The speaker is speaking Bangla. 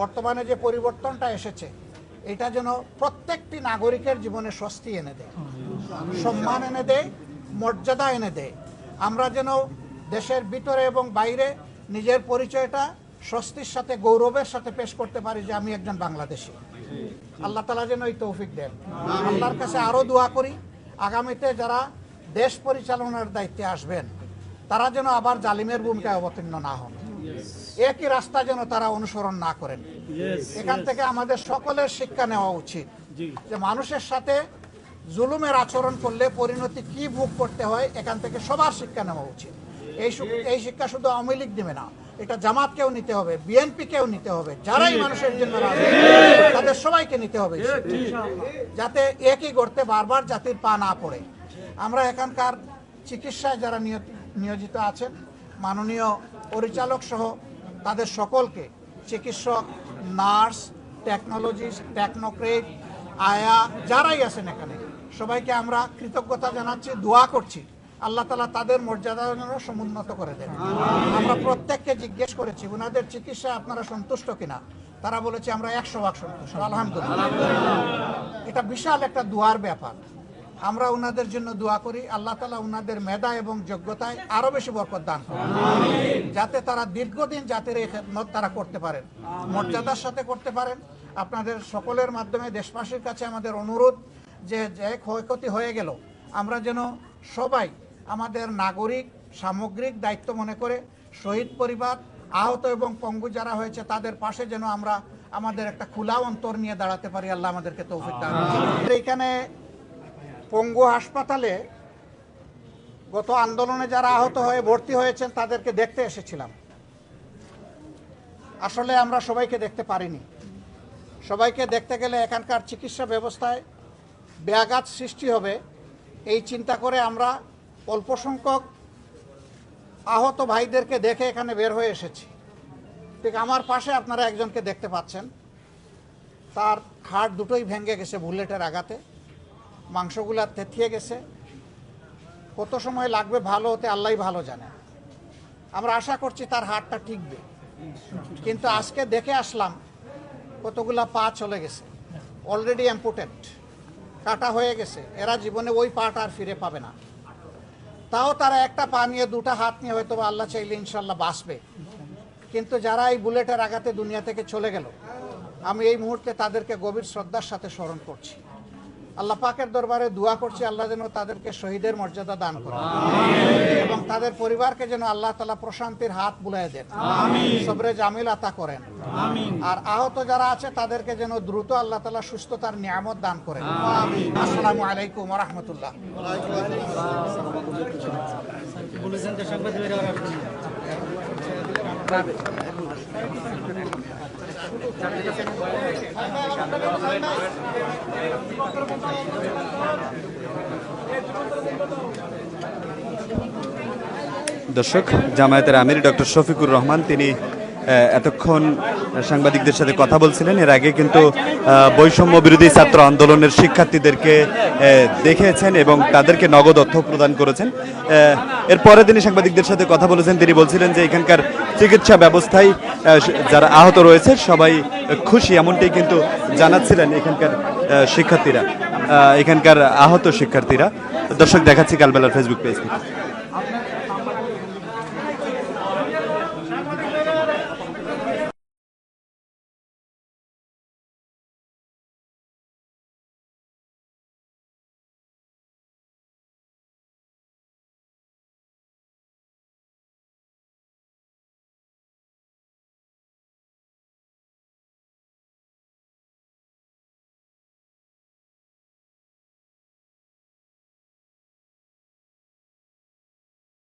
বর্তমানে যে পরিবর্তনটা এসেছে, এটা যেন প্রত্যেকটি নাগরিকের জীবনে স্বস্তি এনে দেয়, সম্মান এনে দেয়, মর্যাদা এনে দেয়। আমরা যেন দেশের ভিতরে এবং বাইরে নিজের পরিচয়টা স্বস্তির সাথে, গৌরবের সাথে পেশ করতে পারি যে আমি একজন বাংলাদেশি। আল্লাহ তালা যেন এই তৌফিক দেন। আল্লাহর কাছে আরও দোয়া করি, আগামীতে যারা দেশ পরিচালনার দায়িত্বে আসবেন, তারা যেন আবার জালিমের ভূমিকায় অবতীর্ণ না হন। একই রাস্তা যেন তারা অনুসরণ না করেন। এখান থেকে আমাদের সকলের শিক্ষা নেওয়া উচিত। যে মানুষের সাথে জুলুমের আচরণ করলে পরিণতি কি ভোগ করতে হয় এখান থেকে সবার শিক্ষা নেওয়া উচিত। এই এই শিক্ষা শুধু আওয়ামী লীগ দেবে না এটা জামাতকেও নিতে হবে বিএনপিকেও নিতে হবে। যারাই মানুষের জন্য তাদের সবাইকে নিতে হবে। যাতে একই গর্তে বারবার জাতির পা না পড়ে। আমরা এখানকার চিকিৎসায় যারা নিয়োজিত আছেন মাননীয় পরিচালক সহ তাদের সকলকে চিকিৎসক, নার্স টেকনোলজিস্ট টেকনোক্রেট আয়া, যারাই আছেন এখানে, সবাইকে আমরা কৃতজ্ঞতা জানাচ্ছি, দোয়া করছি। আল্লাহ তালা তাদের মর্যাদা যেন সমুন্নত করে দেন। আমরা প্রত্যেককে জিজ্ঞেস করেছি ওনাদের চিকিৎসা আপনারা সন্তুষ্ট কিনা? তারা বলেছে, আমরা একশো ভাগ সন্তুষ্ট। আলহামদুলিল্লাহ। এটা বিশাল একটা দোয়ার ব্যাপার। আমরা ওনাদের জন্য দোয়া করি আল্লাহ তালা ওনাদের মেধা এবং যোগ্যতায় আরও বেশি বরকত দান করেন। যাতে তারা দীর্ঘদিন জাতির এই খেদমত তারা করতে পারেন মর্যাদার সাথে করতে পারেন। আপনাদের সকলের মাধ্যমে দেশবাসীর কাছে আমাদের অনুরোধ যে যে ক্ষয়ক্ষতি হয়ে গেল আমরা যেন সবাই আমাদের নাগরিক সামগ্রিক দায়িত্ব মনে করে শহীদ পরিবার আহত এবং পঙ্গু যারা হয়েছে তাদের পাশে যেন আমরা আমাদের একটা খোলা অন্তর নিয়ে দাঁড়াতে পারি। আল্লাহ আমাদেরকে তৌফিক দান এখানে পঙ্গু হাসপাতালে গত আন্দোলনে যারা আহত হয়ে ভর্তি হয়েছেন, তাদেরকে দেখতে এসেছিলাম। আসলে আমরা সবাইকে দেখতে পারিনি। সবাইকে দেখতে গেলে এখানকার চিকিৎসা ব্যবস্থায় ব্যাঘাত সৃষ্টি হবে। এই চিন্তা করে আমরা অল্প সংখ্যক আহত ভাইদেরকে দেখে এখানে বের হয়ে এসেছি। ঠিক আমার পাশে আপনারা একজনকে দেখতে পাচ্ছেন। তার হাড় দুটোই ভেঙে গেছে বুলেটের আঘাতে। মাংসগুলা থেথিয়ে গেছে। কত সময় লাগবে ভালো হতে আল্লাহ ভালো জানে। আমরা আশা করছি তার হাড়টা টিকবে কিন্তু আজকে দেখে আসলাম কতগুলা পা চলে গেছে। অলরেডি অ্যাম্পুটেড কাটা হয়ে গেছে। এরা জীবনে ওই পাটা আর ফিরে পাবে না। তাও তারা একটা পা নিয়ে, দুটা হাত নিয়ে হয়তো আল্লাহ চাইলে ইনশাল্লাহ বাঁচবে। কিন্তু যারা এই বুলেটের আঘাতে দুনিয়া থেকে চলে গেল, আমি এই মুহূর্তে তাদেরকে গভীর শ্রদ্ধার সাথে স্মরণ করছি। আল্লাহ পাকের দরবারে দোয়া করছি আল্লাহ যেন তাদেরকে শহীদের মর্যাদা দান করেন এবং তাদের পরিবারকে যেন আল্লাহ তালা প্রশান্তির হাত বুলাই দেন। সবরে জামিল আতা করেন। আর আহত যারা আছে তাদেরকে যেন দ্রুত আল্লাহ তালা সুস্থতার নিয়ামত দান করেন। আসসালামু আলাইকুম রহমতুল্লাহ। বলেছেন দর্শক, জামায়াতের আমির ডক্টর শফিকুর রহমান, তিনি এতক্ষণ সাংবাদিকদের সাথে কথা বলছিলেন। এর আগে কিন্তু বৈষম্য বিরোধী ছাত্র আন্দোলনের শিক্ষার্থীদেরকে দেখেছেন এবং তাদেরকে নগদ অর্থ প্রদান করেছেন। এরপরে তিনি সাংবাদিকদের সাথে কথা বলেছেন। তিনি বলছিলেন যে এখানকার চিকিৎসা ব্যবস্থায় যারা আহত রয়েছে, সবাই খুশি, এমনটাই কিন্তু জানাচ্ছিলেন এখানকার শিক্ষার্থীরা এখানকার আহত শিক্ষার্থীরা। দর্শক দেখাচ্ছি কালবেলার ফেসবুক পেজ থেকে।